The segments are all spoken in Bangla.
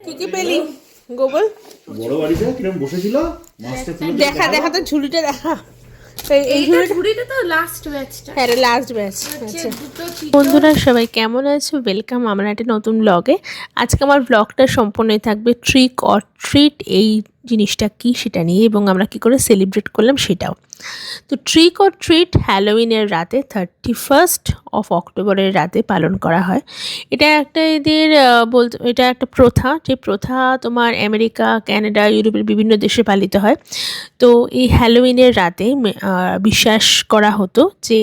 কি কি পেলি? গোবল বড় বাড়িতে কিরম বসেছিল? মাছটা দেখা দেখা তো ঝুড়িটা দেখা। এই এই ঝুড়িটা ঝুড়িটা তো লাস্ট ব্যাচটা লাস্ট ব্যাচ দুটো বন্ধুরা সবাই কেমন আছো? ওয়েলকাম আমার একটা নতুন ব্লগে আজকে আমার ব্লগটা সম্পূর্ণই থাকবে ট্রিক অর ট্রিট এই জিনিসটা কি সেটা নিয়ে এবং আমরা কি করে সেলিব্রেট করলাম সেটাও। তো ট্রিক অর ট্রিট হ্যালোউইনের রাতে থার্টি ফার্স্ট অফ অক্টোবরের রাতে পালন করা হয়। এটা একটা এদের বলতে, এটা একটা প্রথা, যে প্রথা তোমার আমেরিকা, কানাডা, ইউরোপের বিভিন্ন দেশে পালিত হয়। তো এই হ্যালোউইনের রাতে বিশ্বাস করা হতো যে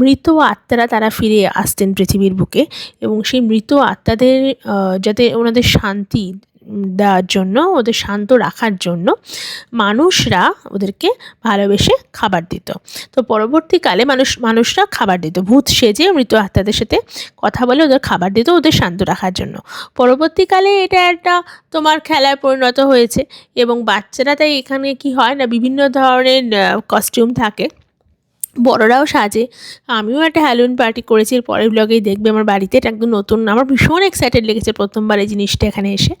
মৃত আত্মারা তারা ফিরে আসতেন পৃথিবীর বুকে এবং সেই মৃত আত্মাদের যাতে ওনাদের শান্তি দেওয়ার জন্য, ওদের শান্ত রাখার জন্য মানুষরা ওদেরকে ভালোবেসে খাবার দিত। তো পরবর্তীকালে মানুষ, মানুষরা খাবার দিত। ভূত সেজে মৃত আত্মাদের সাথে কথা বলে ওদের খাবার দিত, ওদের শান্ত রাখার জন্য। পরবর্তীকালে এটা একটা তোমার খেলায় পরিণত হয়েছে এবং বাচ্চারা তাই এখানে কি হয় না, বিভিন্ন ধরনের কস্টিউম থাকে। বড়রাও সাজে। আমিও একটা হ্যালোইন পার্টি করেছি এর পরের ব্লগেই দেখবে আমার বাড়িতে। এটা একদম নতুন, আমার ভীষণ এক্সাইটেড লেগেছে প্রথমবার এই জিনিসটা এখানে এসে।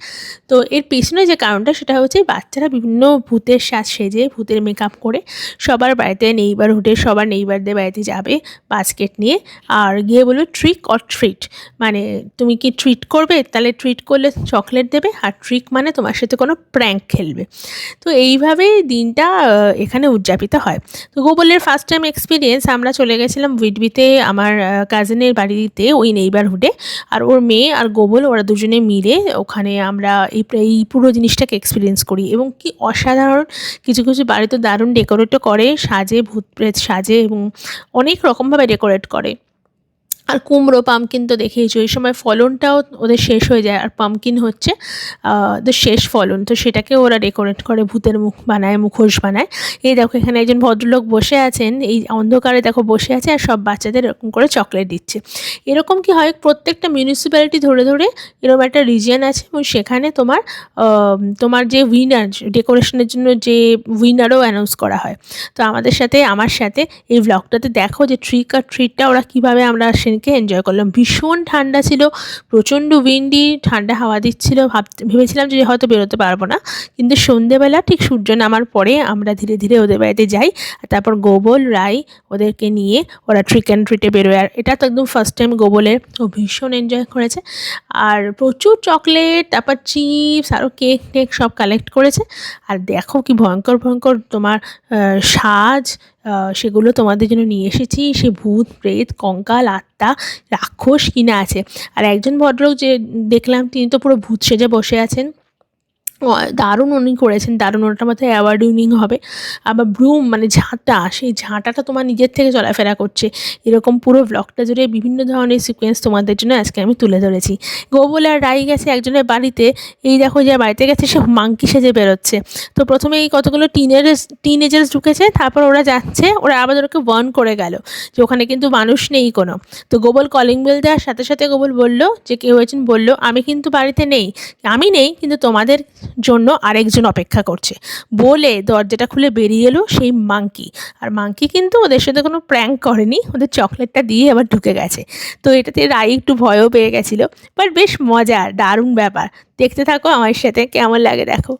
তো এর পেছনে যে কারণটা, সেটা হচ্ছে বাচ্চারা বিভিন্ন ভূতের সাজ সেজে, ভূতের মেকআপ করে সবার বাড়িতে নেইবারহুডে সবার নেইবারদের বাড়িতে যাবে বাস্কেট নিয়ে আর গিয়ে বলবে ট্রিক অর ট্রিট মানে তুমি কি ট্রিট করবে? তাহলে ট্রিট করলে চকলেট দেবে আর ট্রিক মানে তোমার সাথে কোনো প্র্যাঙ্ক খেলবে। তো এইভাবেই দিনটা এখানে উদযাপিত হয়। তো গোবলের ফার্স্ট টাইম এক্সপিরিয়েন্স আমরা চলে গেছিলাম উইডবিতে আমার কাজিনের বাড়িতে, ওই নেইবারহুডে আর ওর মেয়ে আর গোবল, ওরা দুজনে মিলে ওখানে আমরা এই পুরো জিনিসটাকে এক্সপিরিয়েন্স করি। এবং কি অসাধারণ! কিছু কিছু বাড়িতে দারুণ ডেকোরেটও করে, সাজে ভূত প্রেত সাজে এবং অনেক রকমভাবে ডেকোরেট করে। আর কুমড়ো পামকিন তো দেখেইছো এই সময় ফলনটাও ওদের শেষ হয়ে যায়, আর পামকিন হচ্ছে ওদের শেষ ফলন। তো সেটাকে ওরা ডেকোরেট করে, ভূতের মুখ বানায়, মুখোশ বানায়। এই দেখো, এখানে একজন ভদ্রলোক বসে আছেন, এই অন্ধকারে দেখো বসে আছে, আর সব বাচ্চাদের এরকম করে চকলেট দিচ্ছে। এরকম কি হয়, প্রত্যেকটা মিউনিসিপ্যালিটি ধরে ধরে এরকম একটা রিজিয়ন আছে, এবং সেখানে তোমার তোমার যে উইনার ডেকোরেশনের জন্য যে উইনারও অ্যানাউন্স করা হয়। তো আমাদের সাথে, আমার সাথে এই ব্লগটাতে দেখো যে ট্রিক আর ট্রিটটা ওরা কীভাবে আমরা সেদিনকে এনজয় করলাম। ভীষণ ঠান্ডা ছিল, প্রচণ্ড উইন্ডি ঠান্ডা হাওয়া দিচ্ছিল। ভাবতে ভেবেছিলাম যে হয়তো বেরোতে পারব না। কিন্তু সন্ধেবেলা ঠিক সূর্য নামার পরে আমরা ধীরে ধীরে ওদের বাড়িতে যাই। আর তারপর গোবল, রাই ওদেরকে নিয়ে ওরা ট্রিক অ্যান্ড ট্রিটে বেরোয়। আর এটা তো একদম ফার্স্ট টাইম গোবলের ও ভীষণ এনজয় করেছে। আর প্রচুর চকলেট তারপর চিপস আরও কেক টেক সব কালেক্ট করেছে। আর দেখো কি ভয়ঙ্কর ভয়ঙ্কর তোমার সাজ সেগুলো তোমাদের জন্য নিয়ে এসেছি। সে ভূত, প্রেত, কঙ্কাল, আত্মা, রাক্ষস কিনা আছে। আর একজন ভদ্রলোক যে দেখলাম, তিনি তো পুরো ভূত সেজে বসে আছেন। দারুণ উনি করেছেন, দারুণ ওটার মধ্যে অ্যাওয়ার্ড উইনিং হবে। আবার ব্রুম মানে ঝাঁটা, সেই ঝাঁটাটা তোমার নিজের থেকে চলাফেরা করছে। এরকম পুরো ব্লগটা জুড়ে বিভিন্ন ধরনের সিকোয়েন্স তোমাদের জন্য আজকে আমি তুলে ধরেছি। গোবল আর রাই গেছে একজনের বাড়িতে। এই দেখো যে বাড়িতে গেছে, সে মাংকি সেজে বেরোচ্ছে। তো প্রথমে এই কতগুলো টিনের টিনেজার্স ঢুকেছে, তারপর ওরা যাচ্ছে, ওরা আবার ওদেরকে ওয়ার্ন করে গেল যে ওখানে কিন্তু মানুষ নেই কোনো। তো গোবল কলিং বেল দেওয়ার সাথে সাথে গোবল বলল যে কেউ একজন বলল, আমি কিন্তু বাড়িতে নেই। আমি নেই, কিন্তু তোমাদের জন্য আরেকজন অপেক্ষা করছে। বলে দরজাটা খুলে বেরিয়ে এলো সেই মাংকি আর মাংকি কিন্তু ওদের সাথে কোনো প্র্যাঙ্ক করেনি, ওদের চকলেটটা দিয়ে আবার ঢুকে গেছে। তো এটাতে রাই একটু ভয়ও পেয়ে গেছিল বাট বেশ মজার, দারুণ ব্যাপার। দেখতে থাকো আমার সাথে, কেমন লাগে দেখো।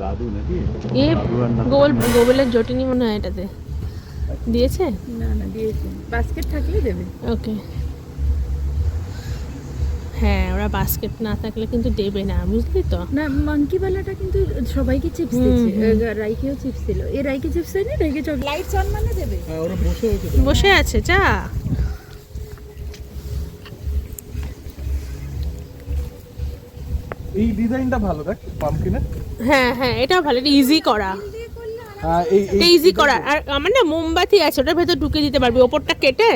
দাদু নাকি? এ গোল গোবলের জটিনি মনে হয় এটাতে। দিয়েছে? না না দিয়েছে। বাস্কেট থাকলে দেবে। ওকে। হ্যাঁ ওরা বাস্কেট না থাকলে কিন্তু দেবে না বুঝলি তো? না মাঙ্কি বালাটা কিন্তু সবাইকে চিপস দিচ্ছে। রাইকেও চিপস দিল। এ রাইকে চিপস হয়নি রাইকে অন মানে দেবে? বসে আছে যা। এই ডিজাইনটা ভালো দেখ পামকিনে হ্যাঁ হ্যাঁ এটাও ভালো এটা ইজি করা। এটা ইজি করা। আর আমার না মোমবাতি আছে ওটার ভেতর ঢুকে দিতে পারবি ওপরটা কেটে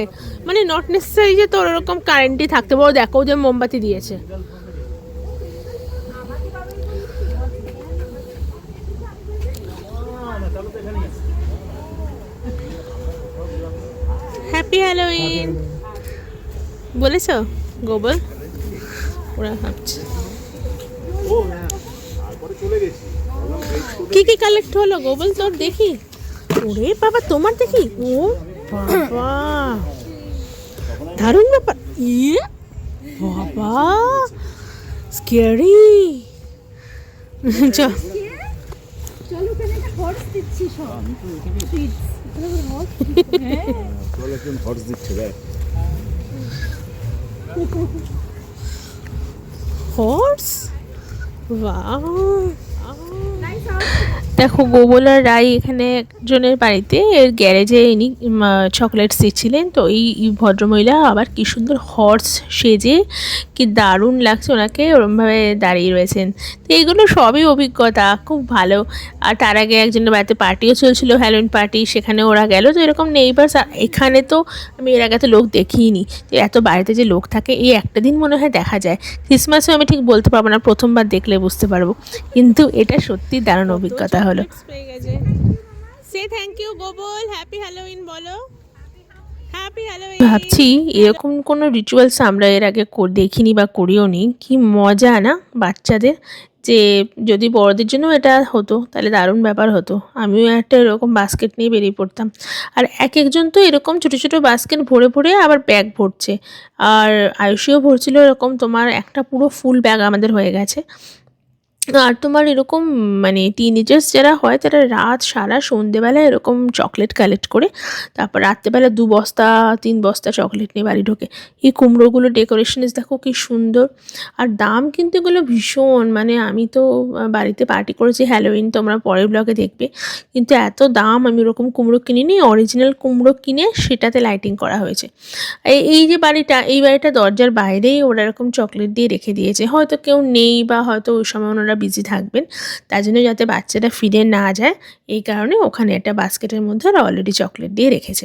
মানে নট নেসেসারি যে তোর ওরকম কারেন্টই থাকতে পারো দেখো যে মোমবাতি দিয়েছে। হ্যাপি হ্যালোইন বলেছ? গোবল ওরা ভাবছে। কি কি কালেক্ট হলো? গোবল তোর দেখি? ওরে বাবা তোমার দেখি? ও বাবা। দারুণ ব্যাপার। ইয়ে বাবা। স্কেয়ারি চলো। ওখানে একটা হর্স দিচ্ছি সব। চল একজন হর্স দিচ্ছে দেখ হর্স বাহ দেখো গোবল আর রাই এখানে একজনের বাড়িতে, এর গ্যারেজে ইনি চকলেটস দিচ্ছিলেন। তো এই ভদ্রমহিলা আবার কি সুন্দর হর্স সেজে, কি দারুণ লাগছে ওনাকে, ওরমভাবে দাঁড়িয়ে রয়েছেন। তো এইগুলো সবই অভিজ্ঞতা, খুব ভালো। আর তার আগে একজনের বাড়িতে পার্টিও চলছিল হ্যালোইন পার্টি সেখানে ওরা গেল। তো এরকম নেইবার্স এখানে তো আমি এর আগে তো লোক দেখিনি। তো এত বাড়িতে যে লোক থাকে, এই একটা দিন মনে হয় দেখা যায়। ক্রিসমাসও আমি ঠিক বলতে পারব না, প্রথমবার দেখলে বুঝতে পারব। কিন্তু এটা সত্যি দারুণ অভিজ্ঞতা হলো। সে থ্যাংক ইউ গোবল হ্যাপি বলো। হ্যাপি হ্যালোইন ভাবছি এরকম কোনো রিচুয়ালস আমরা এর আগে দেখিনি বা করিও নি। কি মজা না বাচ্চাদের? যে যদি বড়দের জন্য এটা হতো তাহলে দারুণ ব্যাপার হতো। আমিও একটা এরকম বাস্কেট নিয়ে বেরিয়ে পড়তাম। আর এক একজন তো এরকম ছোটো ছোটো বাস্কেট ভরে ভরে আবার ব্যাগ ভরছে। আর আয়ুষিও ভরছিল এরকম তোমার একটা পুরো ফুল ব্যাগ আমাদের হয়ে গেছে। আর তোমার এরকম মানে টিনেজার্স যারা হয়, তারা রাত সারা সন্ধেবেলা এরকম চকলেট কালেক্ট করে, তারপর রাত্রেবেলা দু বস্তা, তিন বস্তা চকলেট নিয়ে বাড়ি ঢোকে। এই কুমড়োগুলো ডেকোরেশনস দেখো কি সুন্দর। আর দাম কিন্তু এগুলো ভীষণ। মানে আমি তো বাড়িতে পার্টি করেছি হ্যালোইন তোমরা পরের ব্লগে দেখবে। কিন্তু এত দাম, আমি ওরকম কুমড়ো কিনিনি অরিজিনাল কুমড়ো কিনে সেটাতে লাইটিং করা হয়েছে। এই যে বাড়িটা, এই বাড়িটা দরজার বাইরেই ওরা এরকম চকলেট দিয়ে রেখে দিয়েছে। হয়তো কেউ নেই বা হয়তো ওই সময় ওনারা বিজি থাকবেন। তার জন্য যাতে বাচ্চাটা ফিরে না যায়, এই কারণে ওখানে একটা বাস্কেটের মধ্যে ওরা অলরেডি চকলেট দিয়ে রেখেছে।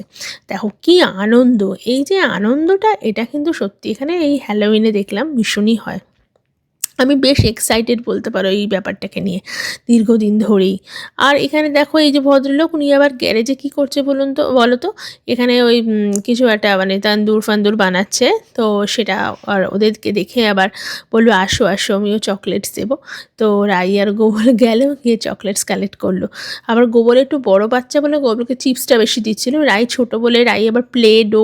দেখো কি আনন্দ! এই যে আনন্দটা, এটা কিন্তু সত্যি এখানে এই হ্যালোউইনে দেখলাম ভীষণই হয়। আমি বেশ এক্সাইটেড বলতে পারো এই ব্যাপারটাকে নিয়ে, দীর্ঘদিন ধরেই। আর এখানে দেখো এই যে ভদ্রলোক, উনি আবার গ্যারেজে কী করছে বলুন তো, বলো তো? এখানে ওই কিছু একটা মানে তান্দুর ফান্দুর বানাচ্ছে, তো সেটা আর ওদেরকে দেখে আবার বলল, আসো আসো, আমিও চকলেটস দেবো। তো রাই আর গোবর গেল, গিয়ে চকলেটস কালেক্ট করল। আবার গোবর একটু বড় বাচ্চা বলে গোবরকে চিপসটা বেশি দিচ্ছিল। রাই ছোট বলে রাই আবার প্লে ডো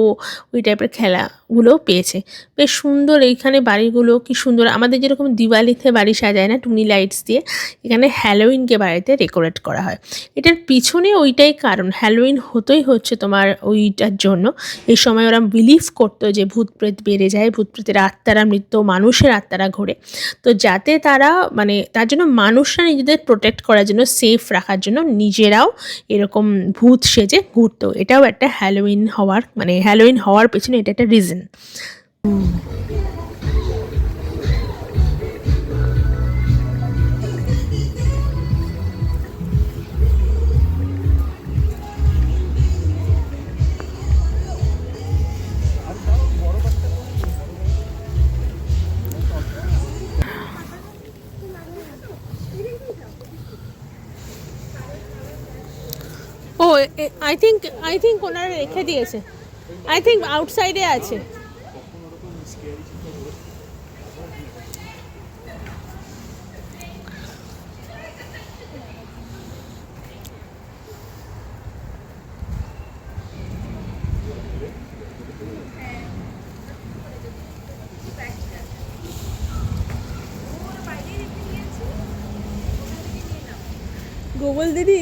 ওই টাইপের খেলাগুলোও পেয়েছে। বেশ সুন্দর এইখানে বাড়িগুলো, কি সুন্দর। আমাদের যেরকম দিওয়ালিতে বাড়ি সাজায় না, টুনি লাইটস দিয়ে, এখানে হ্যালোইনকে বাড়িতে ডেকোরেট করা হয়। এটার পিছনে ওইটাই কারণ, হ্যালোইন হতোই হচ্ছে তোমার ওইটার জন্য। এই সময় ওরা বিলিভ করতো যে ভূত প্রেত বেড়ে যায় ভূত প্রেতের আত্মারা মৃত্যু, মানুষের আত্মারা ঘোরে। তো যাতে তারা মানে তার জন্য মানুষরা নিজেদের প্রোটেক্ট করার জন্য সেফ রাখার জন্য নিজেরাও এরকম ভূত সেজে ঘুরতো। এটাও একটা হ্যালোইন হওয়ার মানে হ্যালোইন হওয়ার পেছনে এটা একটা রিজন ও আই থিঙ্ক আই থিঙ্ক ওনারা রেখে দিয়েছে। আই থিঙ্ক আউটসাইডে আছে। গোগল দিদি?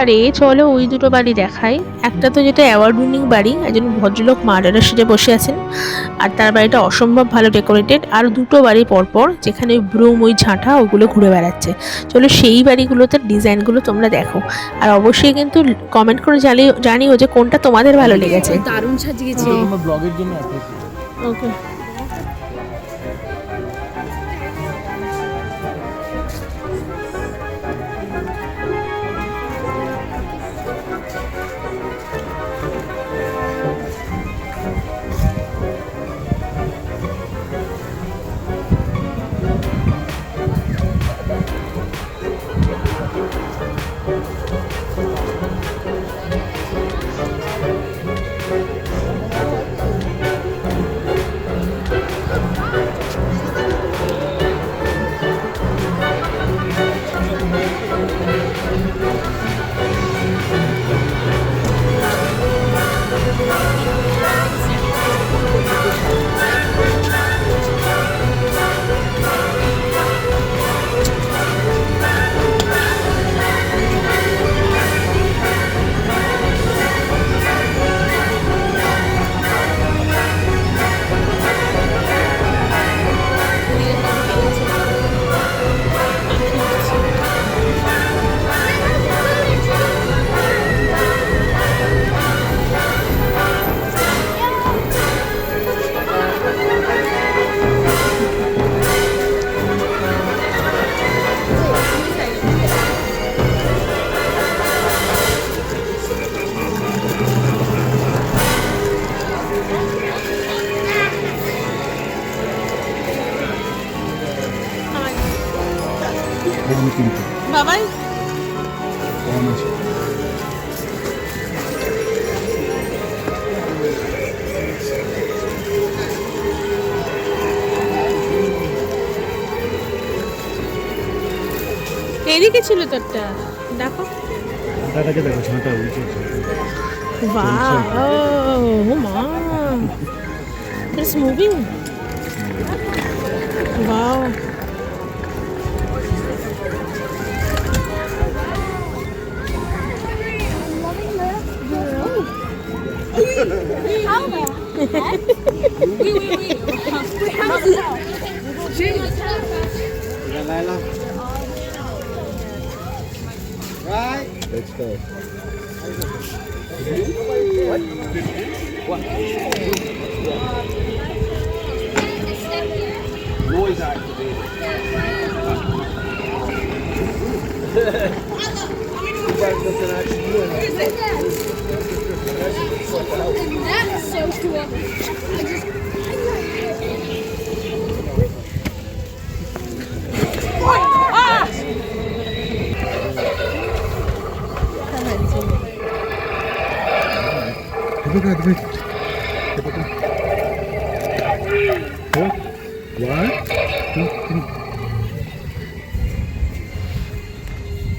আরে চলো ওই দুটো বাড়ি দেখাই। একটা তো যেটা অ্যাওয়ার্ড উইনিং বাড়ি একজন ভদ্রলোক মার্ডারের সেজে বসে আছেন। আর তার বাড়িটা অসম্ভব ভালো ডেকোরেটেড আর দুটো বাড়ি পরপর যেখানে ওই ব্রুম ওই ঝাঁটা ওগুলো ঘুরে বেড়াচ্ছে। চলো সেই বাড়িগুলোতে ডিজাইনগুলো তোমরা দেখো। আর অবশ্যই কিন্তু কমেন্ট করে জানিও জানিও যে কোনটা তোমাদের ভালো লেগেছে। দারুণ সাজিয়েছে। ব্লগের জন্য ওকে বাবাই কম আছে এদিকে ছিল তোরটা দেখো ঝাঁটাটাকে দেখো ঝাঁটা উল্টে Wow! Oh my! It's moving. Right. Let's go. What? Noise activated. everybody looking at you. What is that's so cool.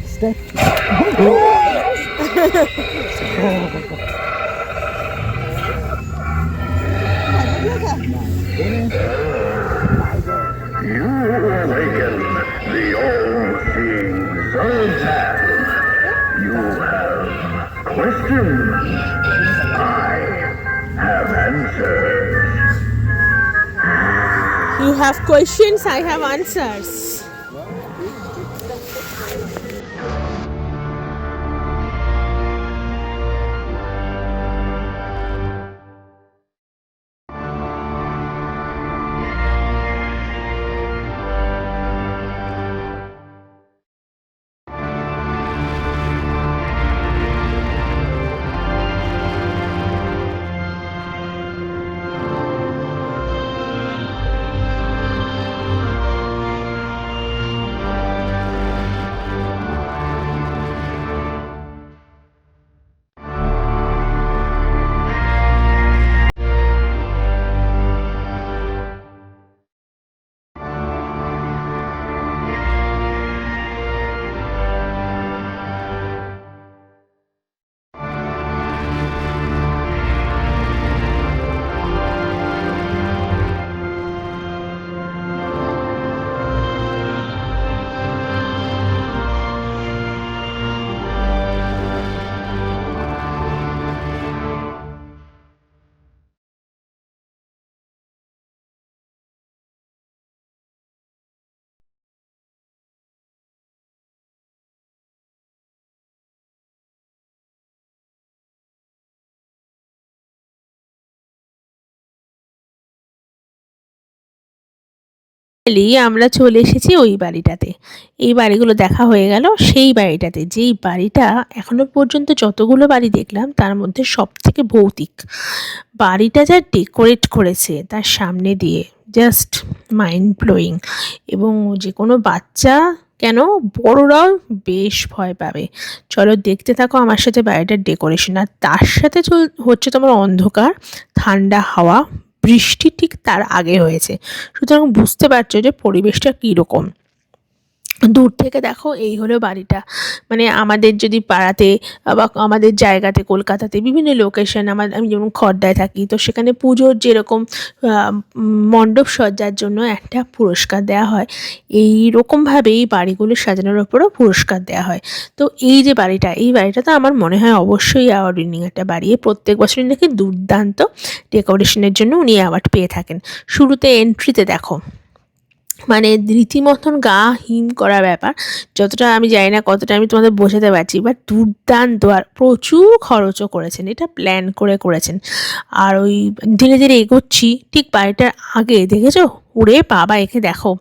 Step. You awaken the all-seeing. You have questions. I have answers. You have questions, I have answers. Finally আমরা চলে এসেছি ওই বাড়িটাতে। এই বাড়িগুলো দেখা হয়ে গেল সেই বাড়িটাতে। যেই বাড়িটা এখনও পর্যন্ত যতগুলো বাড়ি দেখলাম, তার মধ্যে সব থেকে ভৌতিক। বাড়িটা যা ডেকোরেট করেছে তার সামনে দিয়ে জাস্ট মাইন্ড ব্লোয়িং এবং যে কোনো বাচ্চা কেন বড়রাও বেশ ভয় পাবে। চলো দেখতে থাকো আমার সাথে বাড়িটার ডেকোরেশন আর তার সাথে চল হচ্ছে তোমার অন্ধকার, ঠান্ডা হাওয়া বৃষ্টি ঠিক তার আগে হয়েছে। সুতরাং বুঝতে পারছ যে পরিবেশটা কীরকম। দূর থেকে দেখো এই হলো বাড়িটা। মানে আমাদের যদি পাড়াতে বা আমাদের জায়গাতে কলকাতাতে বিভিন্ন লোকেশন আমার আমি যেমন খড়দায় থাকি, তো সেখানে পুজোর যেরকম মণ্ডপ সজ্জার জন্য একটা পুরস্কার দেওয়া হয়। এই রকমভাবেই বাড়িগুলো সাজানোর ওপরও পুরস্কার দেওয়া হয়। তো এই যে বাড়িটা, এই বাড়িটা তো আমার মনে হয় অবশ্যই অ্যাওয়ার্ড উইনিং একটা বাড়ি। প্রত্যেক বছরই নাকি দুর্দান্ত ডেকোরেশনের জন্য উনি অ্যাওয়ার্ড পেয়ে থাকেন। শুরুতে এন্ট্রিতে দেখো। মানে রীতিমতন গা হিম করা ব্যাপার, যতটা আমি জানি না কতটা আমি তোমাদের বোঝাতে পারছি বাট দুর্দান্ত আর প্রচুর খরচও করেছেন, এটা প্ল্যান করে করেছেন। আর ওই ধীরে ধীরে এগোচ্ছি, ঠিক বাড়িটার আগে, দেখেছ? ওরে বাবা, একে দেখো।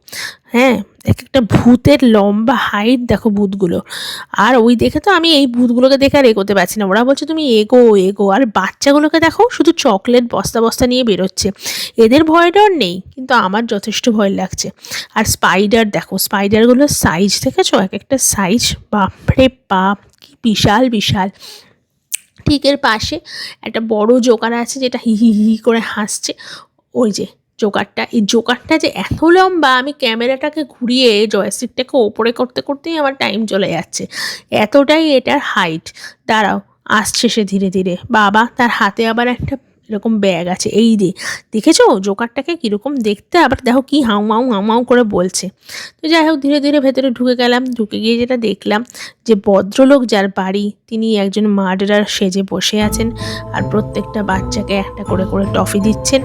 হ্যাঁ এক একটা ভূতের লম্বা হাইট দেখো ভূতগুলো। আর ওই দেখে তো আমি এই ভূতগুলোকে দেখে আর এগোতে পারছি না। ওরা বলছে, তুমি এগো এগো। আর বাচ্চাগুলোকে দেখো, শুধু চকলেট বস্তা বস্তা নিয়ে বেরোচ্ছে। এদের ভয় ডর নেই, কিন্তু আমার যথেষ্ট ভয় লাগছে। আর স্পাইডার দেখো স্পাইডারগুলোর সাইজ দেখেছ? এক একটা সাইজ বাপরে বাপ, কি বিশাল বিশাল। ঠিক এর পাশে একটা বড় জোকার আছে, যেটা হি হি হি করে হাসছে। ওই যে জোকারটা, এই জোকারটা যে এত লম্বা, আমি ক্যামেরাটাকে ঘুরিয়ে জয়স্টিকটাকে ওপরে করতে করতেই আমার টাইম চলে যাচ্ছে। এতটাই এটার হাইট দাঁড়াও, আসছে সে ধীরে ধীরে। বাবা, তার হাতে আবার একটা এরকম ব্যাগ আছে, এই রে দেখেছ? জোকারটাকে কীরকম দেখতে? আবার দেখো কি হাউ মাউ হাউ মাউ করে বলছে। তো যাই হোক, ধীরে ধীরে ভেতরে ঢুকে গেলাম। ঢুকে গিয়ে যেটা দেখলাম যে, ভদ্রলোক যার বাড়ি, তিনি একজন মার্ডারার সেজে বসে আছেন আর প্রত্যেকটা বাচ্চাকে একটা করে করে টফি দিচ্ছেন।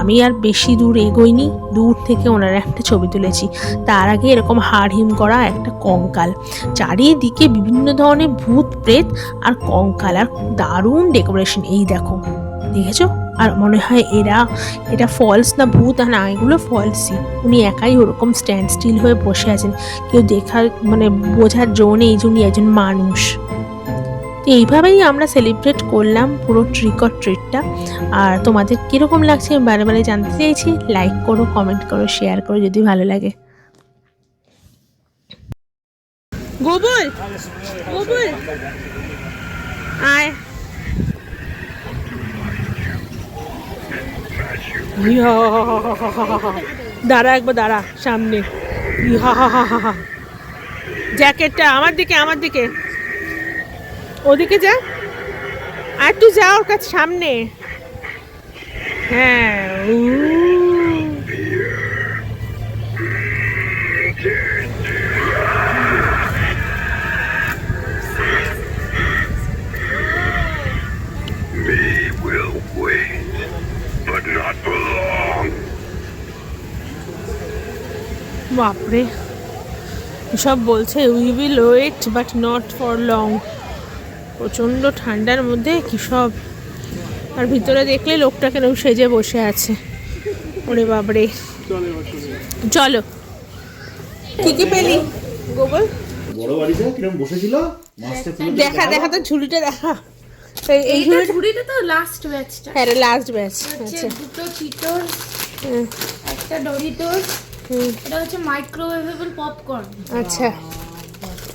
আমি আর বেশি দূর এগোইনি, দূর থেকে ওনার একটা ছবি তুলেছি। তার আগে এরকম হাড় হিম করা একটা কঙ্কাল। চারিদিকে বিভিন্ন ধরনের ভূত প্রেত আর কঙ্কাল, আর দারুণ ডেকোরেশন এই দেখো। দেখেছ? আর মনে হয় এরা, এটা ফলস না ভূত? না, এগুলো ফলসই উনি একাই ওরকম স্ট্যান্ড স্টিল হয়ে বসে আছেন। কেউ দেখার মানে বোঝার জো নেই যে উনি একজন মানুষ। এইভাবেই আমরা সেলিব্রেট করলাম পুরো ট্রিক অর ট্রিটটা আর তোমাদের কীরকম লাগছে আমি বারে বারে জানতে চাইছি। লাইক করো কমেন্ট করো শেয়ার করো যদি ভালো লাগে। গোবল গোবল আয়। দাঁড়া একবার, দাঁড়া, সামনে। জ্যাকেটটা আমার দিকে আমার দিকে। ওদিকে যা। আর তুই যা ওর কাছে, সামনে। হ্যাঁ বাপরে। সব বলছে we will wait but not for long. প্রচণ্ড ঠান্ডার মধ্যে কি সব। আর ভিতরে দেখলে লোকটা কেন সেজে বসে আছে। ওরে বাপরে। চলো। কি কি পেলি? গোবল বড় বাড়িতে কিরম বসেছিল? মাছটা দেখা দেখা তো ঝুড়িটা দেখা। এই- এই ঝুড়িটা তো লাস্ট ব্যাচটা হ্যাঁ লাস্ট ব্যাচ আচ্ছা। দুটো চিটোর একটা ডরিটোস এটা হচ্ছে মাইক্রোওয়েভেবল পপকর্ন আচ্ছা।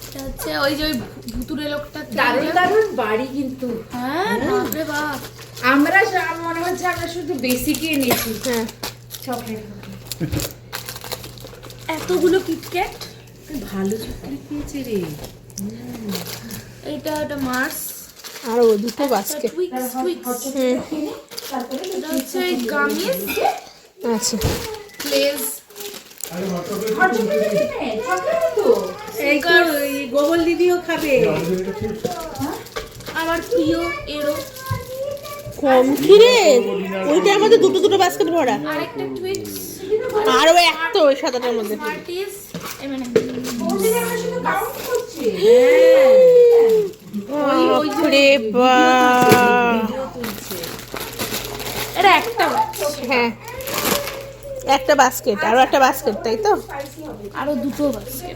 এটা হচ্ছে ওই যে ওই ভুতুরে লোকটা দারুণ দারুণ বাড়ি কিন্তু। হ্যাঁ বাপরে বাপ। আমরা মনে হচ্ছে আমরা শুধু বেসিকই এনেছি হ্যাঁ। চকলেট এতগুলো কিটক্যাট ভালো চকলেট পেয়েছে রে। এটা একটা মার্স আর ও দুটো বাস্কেট এটা হচ্ছে গামিস। আচ্ছা। এই গোবল দিদিও খাবে। আমার প্রিয় এরো। কম কি রে ওইটা আমাদের দুটো দুটো বাস্কেট ভরা। আরও একটা ওই সাদাটার মধ্যে। পার্টিস এই মানে এটা একটা হ্যাঁ। একটা বাস্কেট আরও একটা বাস্কেট তাই তো? আরও দুটো বাস্কেট